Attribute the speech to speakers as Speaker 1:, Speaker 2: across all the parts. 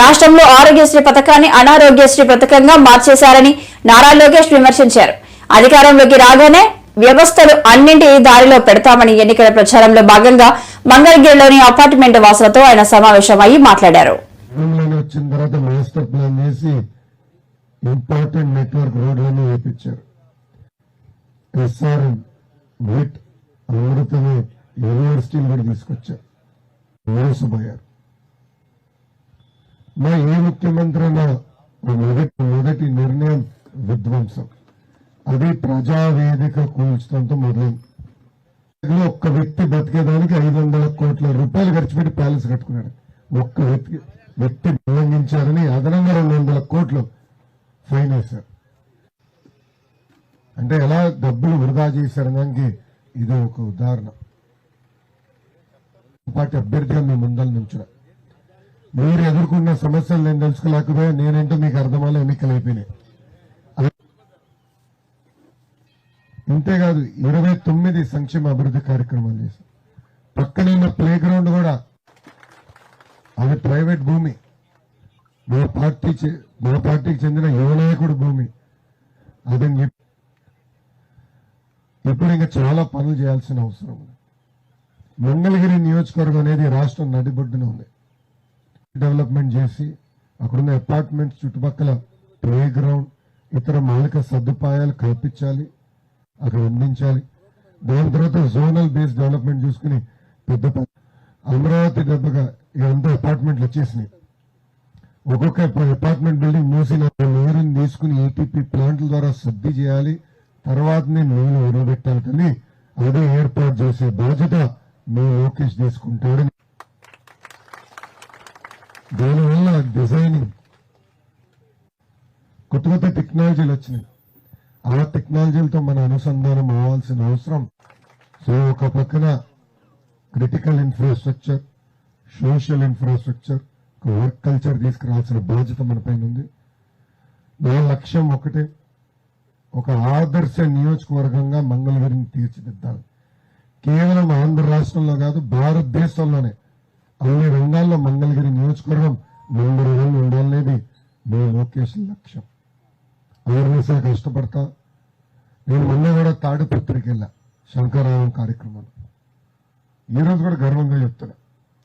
Speaker 1: రాష్ట్రంలో ఆరోగ్యశ్రీ పథకాన్ని అనారోగ్యశ్రీ పథకంగా మార్చేశారని నారా లోకేష్ విమర్శించారు. అధికారంలోకి రాగానే వ్యవస్థలు అన్నింటి దారిలో పెడతామని ఎన్నికల ప్రచారంలో భాగంగా మంగళగిరిలోని అపార్ట్మెంట్ వాసులతో ఆయన సమావేశమయ్యి మాట్లాడారు.
Speaker 2: వచ్చిన తర్వాత మాస్టర్ ప్లాన్ చేసి ఇంపార్టెంట్ నెట్వర్క్ రోడ్లను వేపించారు. ఎస్ఆర్ఎం బిట్ అమృతమే యూనివర్సిటీలు కూడా తీసుకొచ్చారు. మోసపోయారు మా ఏ ముఖ్యమంత్రి అయినా మొదటి మొదటి నిర్ణయం విధ్వంసం. అది ప్రజావేదిక కూల్చడంతో మొదలైంది. ఒక్క వ్యక్తి బతికేదానికి ఐదు వందల కోట్ల రూపాయలు ఖర్చు పెట్టి ప్యాలెస్ కట్టుకున్నాడు. ఒక్క వ్యక్తి వ్యక్తి ఉల్లంఘించారని అదనంగా రెండు వందల కోట్లు ఫైన్ వేశారు. అంటే ఎలా డబ్బులు వృధా చేశారనడానికి ఇది ఒక ఉదాహరణ. పార్టీ అభ్యర్థిగా మేము ముందల నుంచున్నాం. మీరు ఎదుర్కొన్న సమస్యలు నేను తెలుసుకోలేకపోయా నేనంటే మీకు అర్థమయ్యే ఎన్నికలు అయిపోయినాయి. ఇంతేకాదు ఇరవై తొమ్మిది సంక్షేమ అభివృద్ధి కార్యక్రమాలు చేశాం. పక్కనే ఉన్న ప్లే గ్రౌండ్ కూడా అది ప్రైవేట్ భూమి. మా పార్టీ మా పార్టీకి చెందిన యువనాయకుడు భూమి. అదని చెప్పి ఇప్పుడు ఇంకా చాలా పనులు చేయాల్సిన అవసరం ఉంది. మంగళగిరి నియోజకవర్గం అనేది రాష్ట్రం నడిబొడ్డున ఉంది. డెవలప్మెంట్ చేసి అక్కడున్న అపార్ట్మెంట్స్ చుట్టుపక్కల ప్లే గ్రౌండ్ ఇతర మౌలిక సదుపాయాలు కల్పించాలి అక్కడ అందించాలి. దాని తర్వాత జోనల్ బేస్ డెవలప్మెంట్ చూసుకుని పెద్ద అమరావతి దెబ్బగా ఇదంతా అపార్ట్మెంట్లు వచ్చేసినాయి. ఒక్కొక్క అపార్ట్మెంట్ బిల్డింగ్ మూసిన నీరుని తీసుకుని ఏటీపీ ప్లాంట్ల ద్వారా శుద్ధి చేయాలి. తర్వాతనే నీళ్ళు వదిలిపెట్టాలి కానీ అదే ఏర్పాటు చేసే బాధ్యత మీ లోకేష్ తీసుకుంటాడని దానివల్ల డిజైనింగ్ కొత్త కొత్త టెక్నాలజీలు వచ్చినాయి. ఆ టెక్నాలజీలతో మన అనుసంధానం అవ్వాల్సిన అవసరం. సో ఒక పక్కన critical infrastructure social infrastructure work culture తీసుకురావాల్సిన బాధ్యత మన పైన ఉంది. నా లక్ష్యం ఒకటే ఒక ఆదర్శ నియోజకవర్గంగా మంగళగిరిని తీర్చిదిద్దాలి. కేవలం ఆంధ్ర రాష్ట్రంలో కాదు భారతదేశంలోనే అన్ని రంగాల్లో మంగళగిరి నియోజకవర్గం నెంబర్ వన్ ఉండాలనేది మీ లోకేష్ లక్ష్యం. అవేర్నెస్ కష్టపడతా. నేను మొన్న కూడా తాడిపత్రికి వెళ్ళా శంకరావం కార్యక్రమంలో. ఈ రోజు కూడా గర్వంగా చెప్తున్నా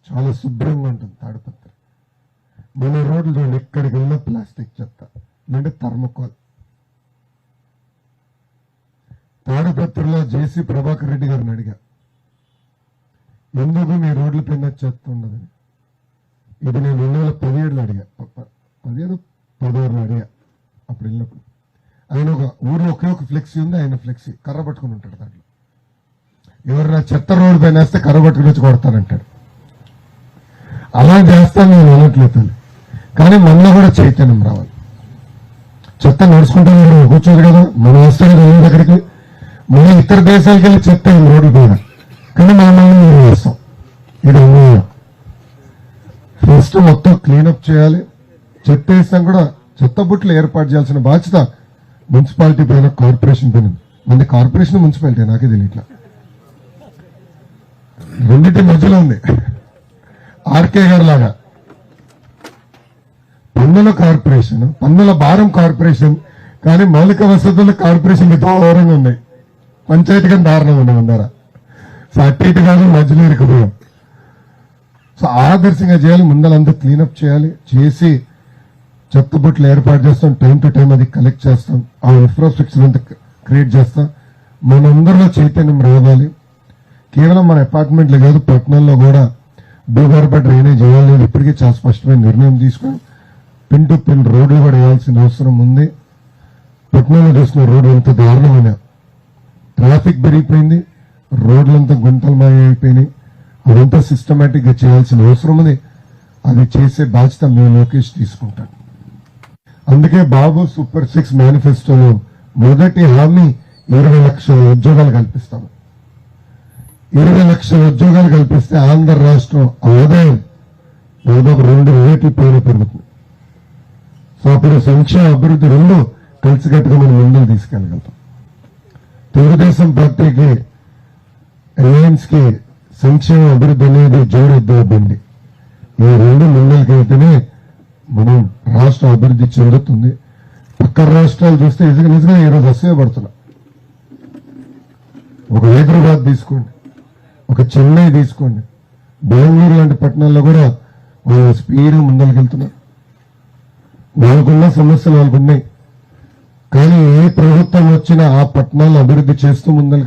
Speaker 2: చాలా శుభ్రంగా ఉంటుంది తాడిపత్రి మన రోడ్లు చూడండి ఎక్కడికి వెళ్ళినా ప్లాస్టిక్ చెత్త లేదంటే థర్మకోల్. తాడిపత్రిలో జేసీ ప్రభాకర్ రెడ్డి గారిని అడిగా ఎందుకు మీ రోడ్ల పైన చెత్త ఉండదు. ఇది నేను రెండు వేల పదిహేడులో అడిగా. పదిహేడు పదహారులో అడిగా. అప్పుడు వెళ్ళినప్పుడు. ఆయన ఒక ఊర్లో ఒకే ఒక ఫ్లెక్సీ ఉంది ఆయన ఫ్లెక్సీ కర్ర పట్టుకుని ఉంటాడు దాంట్లో. ఎవరైనా చెత్త రోడ్డు పైన వేస్తే కర్ర పట్టుకుని వచ్చి కొడతానంటాడు. అలా చేస్తాను నేను అనట్లేదు తల్లి. కానీ మనలో కూడా చైతన్యం రావాలి. చెత్త నడుచుకుంటూ మీరు కూర్చోదు కదా. మనం వస్తే కదా దగ్గరికి. మన ఇతర దేశాలకు వెళ్ళి చెత్త ఈ రోడ్డు పైన. కానీ మనం మనం మీరు వేస్తాం ఇది అన్యాయం ఫస్ట్ మొత్తం క్లీనప్ చేయాలి. చెత్త వేస్తాం కూడా చెత్త బుట్టలు ఏర్పాటు చేయాల్సిన బాధ్యత మున్సిపాలిటీ పైన కార్పొరేషన్ పైన మంది కార్పొరేషన్ మున్సిపాలిటీ నాకే తెలియట్లా రెండింటి మధ్యలో ఉంది. ఆర్కే గారు లాగా. పన్నుల కార్పొరేషన్ పన్నుల భారం కార్పొరేషన్ కానీ మౌలిక వసతుల కార్పొరేషన్ ఎంతో ఉన్నాయి పంచాయతీ కానీ దారుణంగా ఉన్నాయి అందర సో అటు కాదు మధ్యలో ఇరికిపోయాం సో ఆదర్శంగా చేయాలి ముందలంతా క్లీనప్ చేయాలి చేసి చెత్త బుట్టలు ఏర్పాటు చేస్తాం టైం టు టైం అది కలెక్ట్ చేస్తాం ఆ ఇన్ఫ్రాస్ట్రక్చర్ అంతా క్రియేట్ చేస్తాం. మనందరిలో చైతన్యం రావాలి. కేవలం మన అపార్ట్మెంట్లు కాదు పట్టణంలో కూడా భూగర్భ డ్రైనేజ్ చేయాలి ఇప్పటికీ చాలా స్పష్టమైన నిర్ణయం తీసుకుని పిన్ టు పిన్ రోడ్లు కూడా వేయాల్సిన అవసరం ఉంది. పట్టణంలో చూసిన రోడ్లు ఎంత దారుణమైన. ట్రాఫిక్ పెరిగిపోయింది. రోడ్లంతా గుంతలమయ అయిపోయినాయి అదంతా సిస్టమేటిక్గా చేయాల్సిన అవసరం ఉంది. అది చేసే బాధ్యత మేము లోకేష్ తీసుకుంటాం అందుకే బాబు సూపర్ సిక్స్ మేనిఫెస్టోలో మొదటి హామీ ఇరవై లక్షల ఉద్యోగాలు కల్పిస్తాము. ఇరవై లక్షల ఉద్యోగాలు కల్పిస్తే ఆంధ్ర రాష్ట్రం ఆదాయం దాదాపు రెండు రేట్ల పైన పెరుగుతుంది. సో అప్పుడు సంక్షేమ అభివృద్ధి రెండు కలిసికట్టుగా మనం ముందుకు తీసుకెళ్ళగలుగుతాం. తెలుగుదేశం పార్టీకి అలయన్స్కి సంక్షేమ అభివృద్ధి అనేది జోడెద్దు బండి ఈ రెండు ముందరికి మనం రాష్ట్రం అభివృద్ధి చెందుతుంది. పక్క రాష్ట్రాలు చూస్తే నిజంగా నిజంగా ఈరోజు అసూయపడుతున్నా ఒక హైదరాబాద్ తీసుకోండి. ఒక చెన్నై తీసుకోండి. బెంగళూరు లాంటి పట్టణాల్లో కూడా వాళ్ళు స్పీడ్ ముందరికెళ్తున్నారు వాళ్ళకున్న సమస్యలు వాళ్ళకున్నాయి. కానీ ఏ ప్రభుత్వం వచ్చినా ఆ పట్టణాలను అభివృద్ధి చేస్తూ ముందరికి